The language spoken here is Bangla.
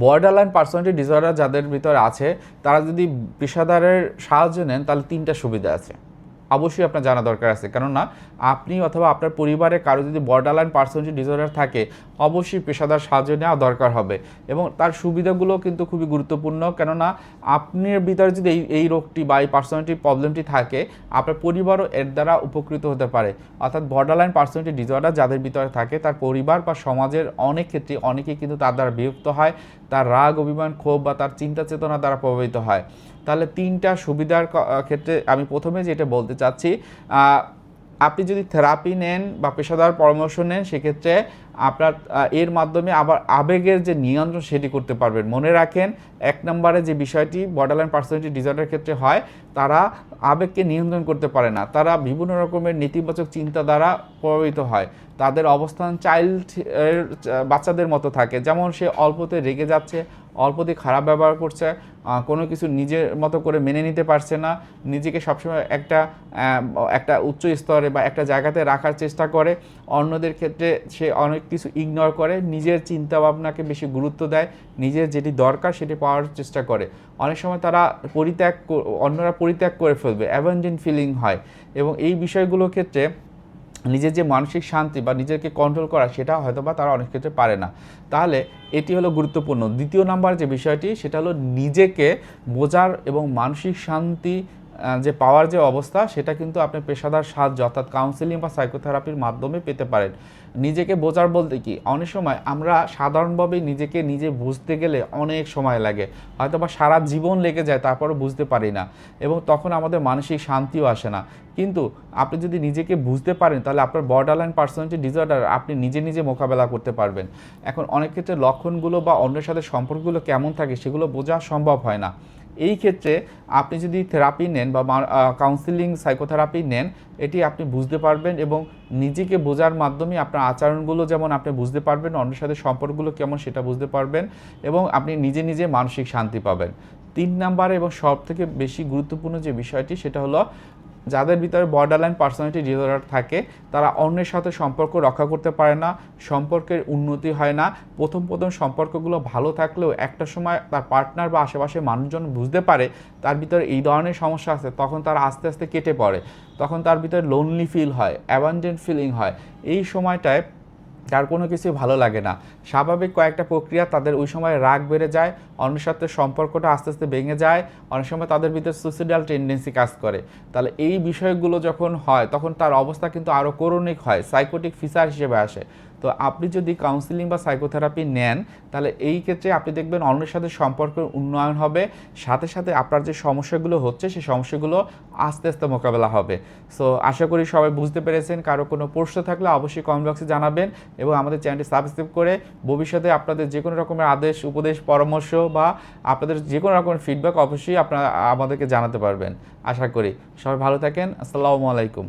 বর্ডার লাইন পার্সোনালিটি ডিসঅর্ডার যাদের ভিতরে আছে, তারা যদি পেশাদারের সাহায্য নেন, তাহলে তিনটা সুবিধা আছে। অবশ্যই আপনার জানা দরকার আছে। কেননা, আপনি অথবা আপনার পরিবারে কারও যদি বর্ডার লাইন পার্সোনালিটি ডিসঅর্ডার থাকে, অবশ্যই পেশাদার সাহায্য নেওয়া দরকার হবে। এবং তার সুবিধাগুলো কিন্তু খুবই গুরুত্বপূর্ণ। কেননা, আপনার ভিতরে যদি এই এই রোগটি বা এই পার্সোনালিটি প্রবলেমটি থাকে, আপনার পরিবারও এর দ্বারা উপকৃত হতে পারে। অর্থাৎ বর্ডার লাইন পার্সোনালিটি ডিসঅর্ডার যাদের ভিতরে থাকে, তার পরিবার বা সমাজের অনেক ক্ষেত্রে অনেকেই কিন্তু তার দ্বারা বিরক্ত হয়। তার রাগ, অভিমান, ক্ষোভ বা তার চিন্তা চেতনা দ্বারা প্রভাবিত হয়। তাহলে তিনটা সুবিধার ক্ষেত্রে আমি প্রথমে যেটা বলতে চাচ্ছি আপনি যদি থেরাপি নেন বা পেশাদার পরামর্শ নেন, সেক্ষেত্রে আপনার এর মাধ্যমে আবার আবেগের যে নিয়ন্ত্রণ সেটি করতে পারবেন। মনে রাখেন, এক নম্বরে যে বিষয়টি বর্ডারলাইন পার্সোনালিটি ডিসঅর্ডারের ক্ষেত্রে হয়, তারা আবেগকে নিয়ন্ত্রণ করতে পারে না। তারা বিভিন্ন রকমের নেতিবাচক চিন্তা দ্বারা প্রভাবিত হয়। তাদের অবস্থান চাইল্ড বাচ্চাদের মতো থাকে। যেমন সে অল্পতে রেগে যাচ্ছে, অল্পতে খারাপ ব্যবহার করছে কোনো কিছু নিজের মতো করে মেনে নিতে পারছে না, নিজেকে সবসময় একটা একটা উচ্চ স্তরে বা একটা জায়গাতে রাখার চেষ্টা করে। অন্যদের ক্ষেত্রে সে অনেক কিছু ইগনোর করে, নিজের চিন্তা ভাবনাকে বেশি গুরুত্ব দেয়, নিজের যেটি দরকার সেটি পাওয়ার চেষ্টা করে। অনেক সময় তারা পরিত্যাগ অন্যরা পরিত্যাগ করে ফেলবে অ্যাভেন্ডেন্ট ফিলিং হয়। এবং এই বিষয়গুলোর ক্ষেত্রে নিজের যে মানসিক শান্তি বা নিজেকে কন্ট্রোল করা, সেটা হয়তো বা তারা অনেক ক্ষেত্রে পারে না। তাহলে এটি হলো গুরুত্বপূর্ণ। দ্বিতীয় নাম্বার যে বিষয়টি, সেটা হলো নিজেকে বোঝার এবং মানসিক শান্তি যে পাওয়ার যে অবস্থা, সেটা কিন্তু আপনি পেশাদার সাহায্য, অর্থাৎ কাউন্সিলিং বা সাইকোথেরাপির মাধ্যমে পেতে পারেন। নিজেকে বোঝার বলতে কি, অনেক সময় আমরা সাধারণভাবে নিজেকে নিজে বুঝতে গেলে অনেক সময় লাগে। হয়তো বা সারা জীবন লেগে যায়, তারপরও বুঝতে পারি না। এবং তখন আমাদের মানসিক শান্তিও আসে না। কিন্তু আপনি যদি নিজেকে বুঝতে পারেন, তাহলে আপনার বর্ডার লাইন পার্সোনালিটি ডিসঅর্ডার আপনি নিজে নিজে মোকাবেলা করতে পারবেন। এখন অনেক ক্ষেত্রে লক্ষণগুলো বা অন্যের সাথে সম্পর্কগুলো কেমন থাকে, সেগুলো বোঝা সম্ভব হয় না। এই ক্ষেত্রে আপনি যদি থেরাপি নেন বা কাউন্সিলিং সাইকোথেরাপি নেন, এটি আপনি বুঝতে পারবেন এবং নিজেকে বোঝার মাধ্যমে আপনার আচরণগুলো যেমন আপনি বুঝতে পারবেন, অন্যের সাথে সম্পর্কগুলো কেমন সেটা বুঝতে পারবেন এবং আপনি নিজে নিজে মানসিক শান্তি পাবেন। তিন নাম্বারে এবং সব থেকে বেশি গুরুত্বপূর্ণ যে বিষয়টি, সেটা হলো যাদের ভিতরে বর্ডারলাইন পার্সোনালিটি ডিসঅর্ডার থাকে, তারা অন্যের সাথে সম্পর্ক রক্ষা করতে পারে না, সম্পর্কের উন্নতি হয় না। প্রথম প্রথম সম্পর্কগুলো ভালো থাকলেও একটা সময় তার পার্টনার বা আশেপাশে মানুষজন বুঝতে পারে তার ভিতরে এই ধরনের সমস্যা আছে, তখন তার আস্তে আস্তে কেটে পড়ে। তখন তার ভিতরে লোনলি ফিল হয় অ্যাবান্ডেন্ট ফিলিং হয়। এই সময়টায় তার কোনো কিছু ভালো লাগে না। স্বাভাবিক কয়েকটা প্রক্রিয়া তাদের ওই সময় রাগ বেড়ে যায়, অন্যের সাথে সম্পর্কটা আস্তে আস্তে ভেঙে যায়, অনেক সময় তাদের ভিতরে সুসিডাল টেন্ডেন্সি কাজ করে। তাহলে এই বিষয়গুলো যখন হয়, তখন তার অবস্থা কিন্তু আরও করুণিক হয় সাইকোটিক ফিচার হিসেবে আসে। তো আপনি যদি কাউন্সিলিং বা সাইকোথেরাপি নেন, তাহলে এই ক্ষেত্রে আপনি দেখবেন অন্যের সাথে সম্পর্কের উন্নয়ন হবে, সাথে সাথে আপনার যে সমস্যাগুলো হচ্ছে, সেই সমস্যাগুলো আস্তে আস্তে মোকাবেলা হবে। সো আশা করি সবাই বুঝতে পেরেছেন, কারও কোনো প্রশ্ন থাকলে অবশ্যই কমেন্ট বক্সে জানাবেন এবং আমাদের চ্যানেলটি সাবস্ক্রাইব করে ভবিষ্যতে আপনাদের যে কোনো রকমের আদেশ, উপদেশ, পরামর্শ বা আপনাদের যে কোনো রকমের ফিডব্যাক অবশ্যই আপনারা আমাদেরকে জানাতে পারবেন। আশা করি সবাই ভালো থাকেন। আসসালামু আলাইকুম।